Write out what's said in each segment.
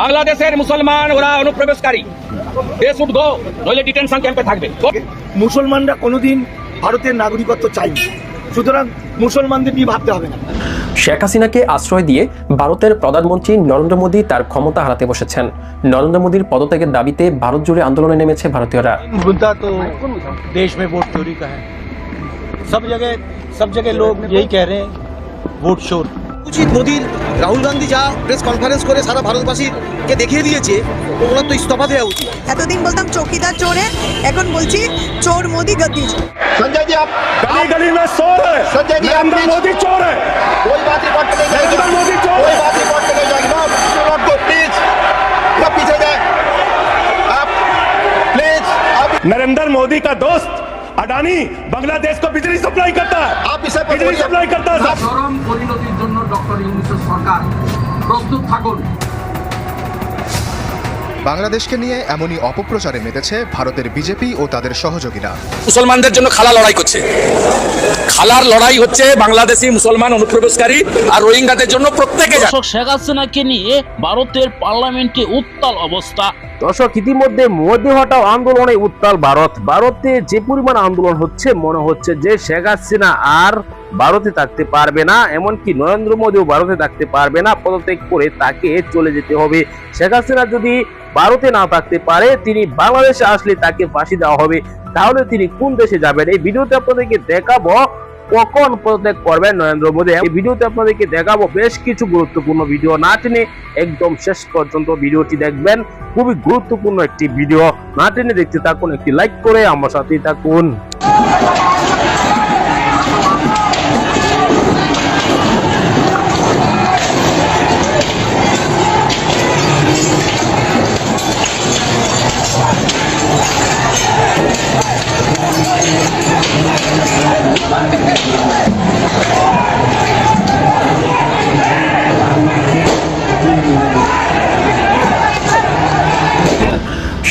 বাংলাদেশের মুসলমান ওরা অনুপ্রবেশকারী দে শুড গো নইলে ডিটেনশন ক্যাম্পে থাকবে মুসলমানরা কোনোদিন ভারতের নাগরিকত্ব চায়নি সুতরাং মুসলমানদের নিয়ে ভাবতে হবে না শেখ হাসিনাকে আশ্রয় দিয়ে ভারতের প্রধানমন্ত্রী নরেন্দ্র মোদী তার ক্ষমতা হারাতে বসেছেন নরেন্দ্র মোদীর পদত্যাগের দাবিতে ভারত জুড়ে আন্দোলনে নেমেছে ভারতীয়রা मुद्दा तो देश में वोट चोरी का है सब जगह सब जगह लोग यही कह रहे हैं वोट चोर উচিত মোদির রাহুল গান্ধী যা প্রেস কনফারেন্স করে সারা ভারতবাসীকে দেখিয়ে দিয়েছে ওনার তো ইস্তফা দেওয়া উচিত এতদিন বলতাম চৌকিদার চোরে এখন বলছি চোর মোদি গদ্দি চোর संजय जी आप गली गली में शोर है संजय जी आप नरेंद्र मोदी चोर है कोई बात रिकॉर्ड पे नहीं जाएगी नरेंद्र मोदी चोर कोई है। बात रिकॉर्ड पे नहीं जाएगी नो नॉट गो प्लीज ना पीछे जाए आप प्लीज आप नरेंद्र मोदी का दोस्त আদানি বাংলাদেশ কো বিজলি সাপ্লাই করতা। হ্যায় আপ ইসে বিজলি সাপ্লাই করতা। হ্যায় চরম পরিণতির জন্য ডক্টর ইউনুসের সরকার প্রস্তুত থাকুন। বাংলাদেশকে নিয়ে এমনই অপপ্রচারে মেতেছে ভারতের বিজেপি ও তাদের সহযোগীরা। মুসলমানদের জন্য খালা লড়াই করছে। খালার লড়াই হচ্ছে বাংলাদেশি মুসলমান অনুপ্রবেশকারী আর রোহিঙ্গাদের জন্য প্রত্যেকে। দর্শক শেখ হাসিনাকে নিয়ে ভারতের পার্লামেন্টে উত্তাল অবস্থা। দর্শক ইতিমধ্যে মোদী হটাও আন্দোলনে উত্তাল ভারত। ভারতে যে পরিমাণ আন্দোলন হচ্ছে মনে হচ্ছে যে শেখ হাসিনা আর ভারতে থাকতে পারবে না, এমনকি নরেন্দ্র মোদীও ভারতে থাকতে পারবে না, পদত্যাগ করে তাকে চলে যেতে হবে। শেখ হাসিনা যদি ভারতে না থাকতে পারে, তিনি বাংলাদেশে আসলে তাকে ফাঁসি দেওয়া হবে। তাহলে তিনি কোন দেশে যাবেন? এই ভিডিওতে আপনাদেরকে দেখাবো কখন পদত্যাগ করবেন নরেন্দ্র মোদী। এই ভিডিওতে আপনাদেরকে দেখাবো বেশ কিছু গুরুত্বপূর্ণ ভিডিও। না টেনে একদম শেষ পর্যন্ত ভিডিওটি দেখবেন। খুবই গুরুত্বপূর্ণ একটি ভিডিও। না টেনে দেখতে থাকুন, একটি লাইক করে আমার সাথেই থাকুন।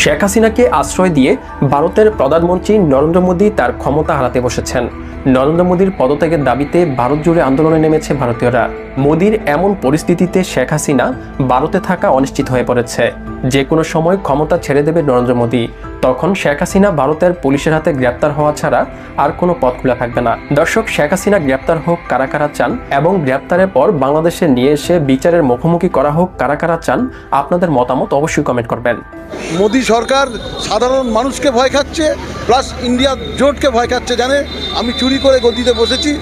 শেখ হাসিনাকে আশ্রয় দিয়ে ভারতের প্রধানমন্ত্রী নরেন্দ্র মোদী তার ক্ষমতা হারাতে বসেছেন। নরেন্দ্র মোদীর পদত্যাগের দাবিতে ভারত জুড়ে আন্দোলনে নেমেছে ভারতীয়রা। মোদীর এমন পরিস্থিতিতে শেখ হাসিনা ভারতে থাকা অনিশ্চিত হয়ে পড়েছে। যে কোনো সময় ক্ষমতা ছেড়ে দেবে নরেন্দ্র মোদী। তখন শেখ হাসিনা ভারতের পুলিশের হাতে গ্রেপ্তার হওয়া ছাড়া আর কোনো পথ খোলা থাকবে না। দর্শক, শেখ হাসিনা গ্রেপ্তার হোক, কারা কারা চান এবং গ্রেপ্তারের পর বাংলাদেশে নিয়ে এসে বিচারের মুখোমুখি করা হোক, কারা কারা চান আপনাদের মতামত অবশ্যই কমেন্ট করবেন। মোদী সরকার সাধারণ মানুষকে ভয় খাচ্ছে, প্লাস ইন্ডিয়া জোটকে ভয় খাচ্ছে, জানে? আমি চুরি করে গদিতে বসেছি,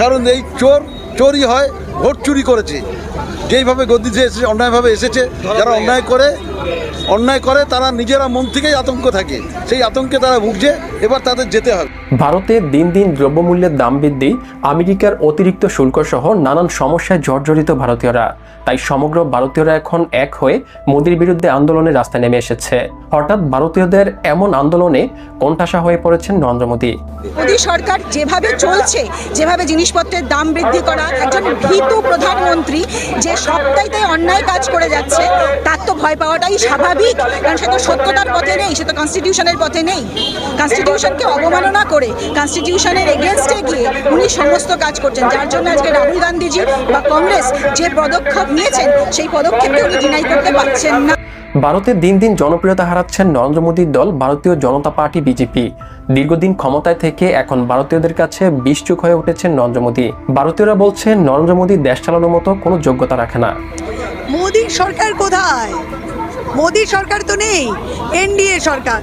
কারণ এই চোর, চোরই হয়, ভোট চুরি করেছে। যেইভাবে গদি যে এসেছে অন্যায়ভাবে এসেছে যারা অন্যায় করে অন্যায় করে তারা নিজেরা মন থেকেই আতঙ্ক থাকে। সেই আতঙ্কে তারা ভুগছে এবার তাদের যেতে হবে। ভারতে দিন দিন দ্রব্যমূল্যের দাম বৃদ্ধি, আমেরিকার অতিরিক্ত শুল্ক সহ নানান সমস্যায় জর্জরিত ভারতীয়রা। তাই সমগ্র ভারতীয়রা এখন এক হয়ে মোদীর বিরুদ্ধে আন্দোলনে রাস্তায় নেমে এসেছে। হঠাৎ ভারতীয়দের এমন আন্দোলনে কোণঠাসা হয়ে পড়েছেন নরেন্দ্র মোদী। মোদী সরকার যেভাবে চলছে, যেভাবে জিনিসপত্রের দাম বৃদ্ধি করা, একজন ভীতু প্রধানমন্ত্রী যে সবটাইতে অন্যায় কাজ করে যাচ্ছে, তার তো ভয় পাওয়াটাই স্বাভাবিক। কারণ সে তো সত্যতার পথে নেই, সে তো কনস্টিটিউশনের পথে নেই। কনস্টিটিউশনকে অবমাননা করে কনস্টিটিউশনের এগেনস্টে গিয়ে উনি সমস্ত কাজ করছেন। যার জন্য আজকে রাহুল গান্ধীজি বা কংগ্রেস যে পদক্ষেপ নিয়েছেন সেই পদক্ষেপকে উনি ডিনাই করতে পারছেন না। ভারতে দিন দিন জনপ্রিয়তা হারাচ্ছেন নরেন্দ্র মোদীর দল ভারতীয় জনতা পার্টি বিজেপি। দীর্ঘদিন ক্ষমতায় থেকে এখন ভারতীয়দের কাছে বিশ্বচুক হয়ে উঠেছেন নরেন্দ্র মোদী। ভারতীয়রা বলছেন নরেন্দ্র মোদী দেশ চালানোর মতো কোনো যোগ্যতা রাখে না। মোদী সরকার কোথায়? মোদী সরকার তো নেই এনডিএ সরকার।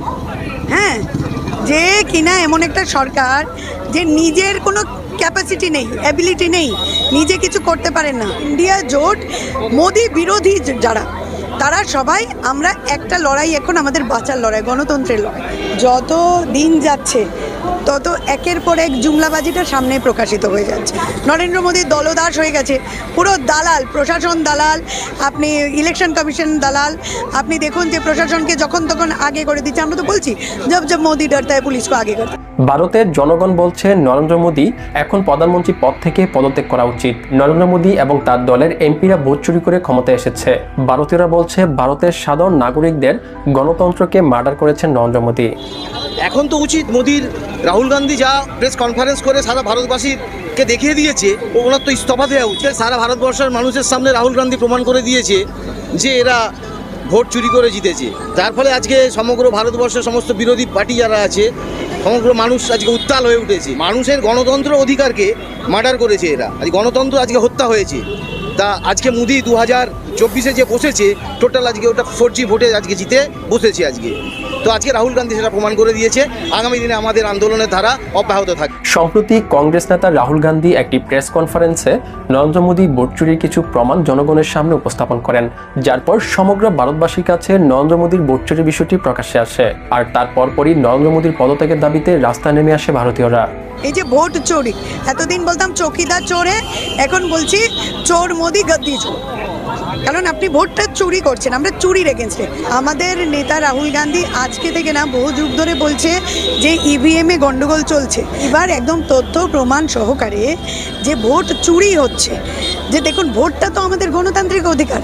হ্যাঁ যে কিনা এমন একটা সরকার যে নিজের কোনো ক্যাপাসিটি নেই অ্যাবিলিটি নেই, নিজে কিছু করতে পারে না। ইন্ডিয়া জোট, মোদি বিরোধী যারা, তারা সবাই আমরা একটা লড়াই এখন আমাদের বাঁচার লড়াই, গণতন্ত্রের লড়াই। যত দিন যাচ্ছে তত একের পর এক জুমলাবাজিটা সামনে প্রকাশিত হয়ে যাচ্ছে। নরেন্দ্র মোদী দলদাস হয়ে গেছে। পুরো দালাল প্রশাসন দালাল আপনি ইলেকশন কমিশন দালাল আপনি দেখুন যে প্রশাসনকে যখন তখন আগে করে দিচ্ছে। আমরা তো বলছি জব জব মোদি ডরতা है পুলিশ আগে করতে ভারতের জনগণ বলছে নরেন্দ্র মোদী এখন প্রধানমন্ত্রী পদ থেকে পদত্যাগ করা উচিত। নরেন্দ্র মোদী এবং তার দলের এমপিরা ভোট চুরি করে ক্ষমতায় এসেছে। ভারতীয়রা বলছে ভারতের সাধারণ নাগরিকদের গণতন্ত্রকে মার্ডার করেছেন নরেন্দ্র মোদী। এখন তো উচিত মোদীর রাহুল গান্ধী যা প্রেস কনফারেন্স করে সারা ভারতবাসীকে দেখিয়ে দিয়েছে, ওনার তো ইস্তফা দেওয়া উচিত। সারা ভারতবর্ষের মানুষের সামনে রাহুল গান্ধী প্রমাণ করে দিয়েছে যে এরা ভোট চুরি করে জিতেছে। যার ফলে আজকে সমগ্র ভারতবর্ষের সমস্ত বিরোধী পার্টি যারা আছে, সমগ্র মানুষ আজকে উত্তাল হয়ে উঠেছে। মানুষের গণতন্ত্র অধিকারকে মার্ডার করেছে এরা। আজ গণতন্ত্র আজকে হত্যা হয়েছে। তা আজকে মোদি দু হাজার চব্বিশে যে বসেছে টোটাল আজকে ওটা ফোর জি ভোটে আজকে জিতে বসেছে আজকে। তো আজকে রাহুল গান্ধী সেটা প্রমাণ করে দিয়েছে। আগামী দিনে আমাদের আন্দোলনের ধারা অব্যাহত থাকবে। সম্প্রতি কংগ্রেস নেতা রাহুল গান্ধী একটি প্রেস কনফারেন্সে নরেন্দ্র মোদী ভোট চুরির কিছু প্রমাণ জনগণের সামনে উপস্থাপন করেন। যার পর সমগ্র ভারতবাসীর কাছে নরেন্দ্র মোদীর ভোট চুরির বিষয়টি প্রকাশ্যে আসে। আর তার পরপরই নরেন্দ্র মোদীর পদত্যাগের দাবিতে রাস্তায় নেমে আসে ভারতীয়রা। এই যে ভোট চোরি এতদিন বলতাম চৌকিদার চোরে এখন বলছি চোর মোদি গদ্দি চোর। কারণ আপনি ভোটটা চুরি করছেন, আমরা চুরির এগেনস্টে আমাদের নেতা রাহুল গান্ধী আজকে থেকে না বহু যুগ ধরে বলছে যে ইভিএমে গন্ডগোল চলছে। এবার একদম তথ্য প্রমাণ সহকারে যে ভোট চুরি হচ্ছে, যে দেখুন ভোটটা তো আমাদের গণতান্ত্রিক অধিকার।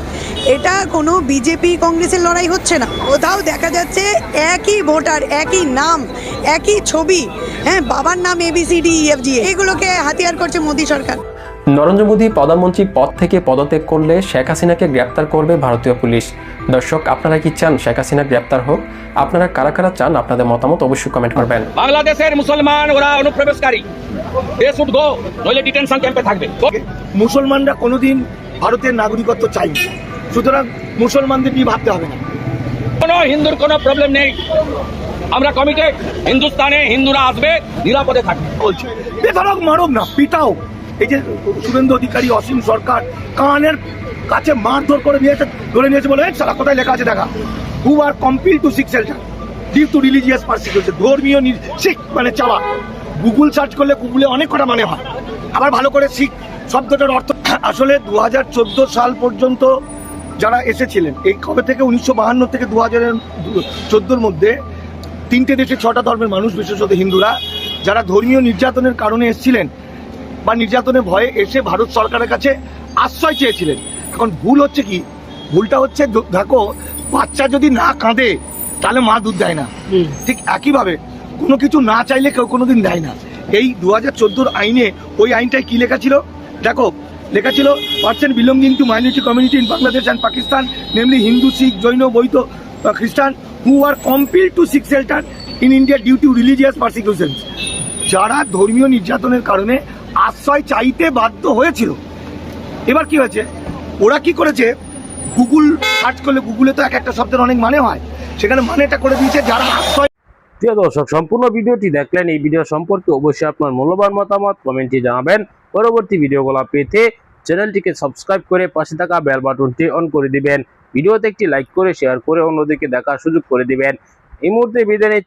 এটা কোনো বিজেপি কংগ্রেসের লড়াই হচ্ছে না। কোথাও দেখা যাচ্ছে একই ভোটার, একই নাম, একই ছবি হ্যাঁ বাবার নাম এবিসিডি ইএফজি এগুলোকে হাতিয়ার করছে মোদী সরকার। নরেন্দ্র মোদী প্রধানমন্ত্রী পদ থেকে পদত্যাগ করলে শেখ হাসিনাকে গ্রেপ্তার করবে ভারতীয় পুলিশ। দর্শক আপনারা কি চান শেখ হাসিনা গ্রেপ্তার হোক? আপনারা কারা কারা চান আপনাদের মতামত অবশ্যই কমেন্ট করবেন। বাংলাদেশের মুসলমান ওরা অনুপ্রবেশকারী। দে শুড গো নইলে ডিটেনশন ক্যাম্পে থাকবে। মুসলমানরা কোনোদিন ভারতের নাগরিকত্ব চাইনি সুতরাং মুসলমানদের নিয়ে ভাবতে হবে না। কোনো হিন্দুর কোনো প্রবলেম নেই। আমরা কমিটেড হিন্দুস্তানে হিন্দুরা আসবে নিরাপদে থাকবে। বলছে বেধরক মারক না পিটাও। এই যে শুভেন্দু অধিকারী, অসীম সরকার, কানের কাছে মারধর করে নিয়েছে ধরে নিয়েছে বলে সারা কোথায় লেখা আছে দেখা? Who are compelled to seek shelter due to religious persecution ধর্মীয় শিখ মানে চাওয়া। গুগল সার্চ করলে গুগলে অনেক কটা মানে হয়। আবার ভালো করে শিখ, শব্দটার অর্থ আসলে দু হাজার চোদ্দ সাল পর্যন্ত যারা এসেছিলেন, এই কবে থেকে? উনিশশো থেকে দু হাজার চোদ্দোর মধ্যে তিনটে দেশে ছটা ধর্মের মানুষ, বিশেষত হিন্দুরা, যারা ধর্মীয় নির্যাতনের কারণে এসেছিলেন বা নির্যাতনের ভয়ে এসে ভারত সরকারের কাছে আশ্রয় চেয়েছিলেন। এখন ভুল হচ্ছে কি? ভুলটা হচ্ছে দেখো বাচ্চা যদি না কাঁদে তাহলে মা দুধ দেয় না। ঠিক একইভাবে কোনো কিছু না চাইলে কেউ কোনো দিন দেয় না। এই দু হাজার চোদ্দোর আইনে ওই আইনটায় কি লেখা ছিল? দেখো লেখা ছিল percent belonging to minority community in Bangladesh and Pakistan namely Hindu Sikh Jain বৈধ খ্রিস্টান who are compelled to seek shelter in India due to religious persecution যারা ধর্মীয় নির্যাতনের কারণে আশ্রয় চাইতে বাধ্য হয়েছিল। এবার কি হয়েছে? ওরা কি করেছে? গুগল সার্চ করলে গুগলে তো এক একটা শব্দের অনেক মানে হয়। সেখানে মানেটা করে দিয়েছে যারা আশ্রয় প্রিয় দর্শক, সম্পূর্ণ ভিডিওটি দেখলেন। এই ভিডিও সম্পর্কে অবশ্যই আপনার মূল্যবান মতামত কমেন্টে জানাবেন। পরবর্তী ভিডিওগুলো পেতে চ্যানেলটিকে সাবস্ক্রাইব করে পাশে থাকা বেল বাটনটি অন করে দিবেন। ভিডিওতে একটি লাইক করে শেয়ার করে অন্যদিকে দেখার সুযোগ করে দিবেন। এই মুহূর্তে বিদায়।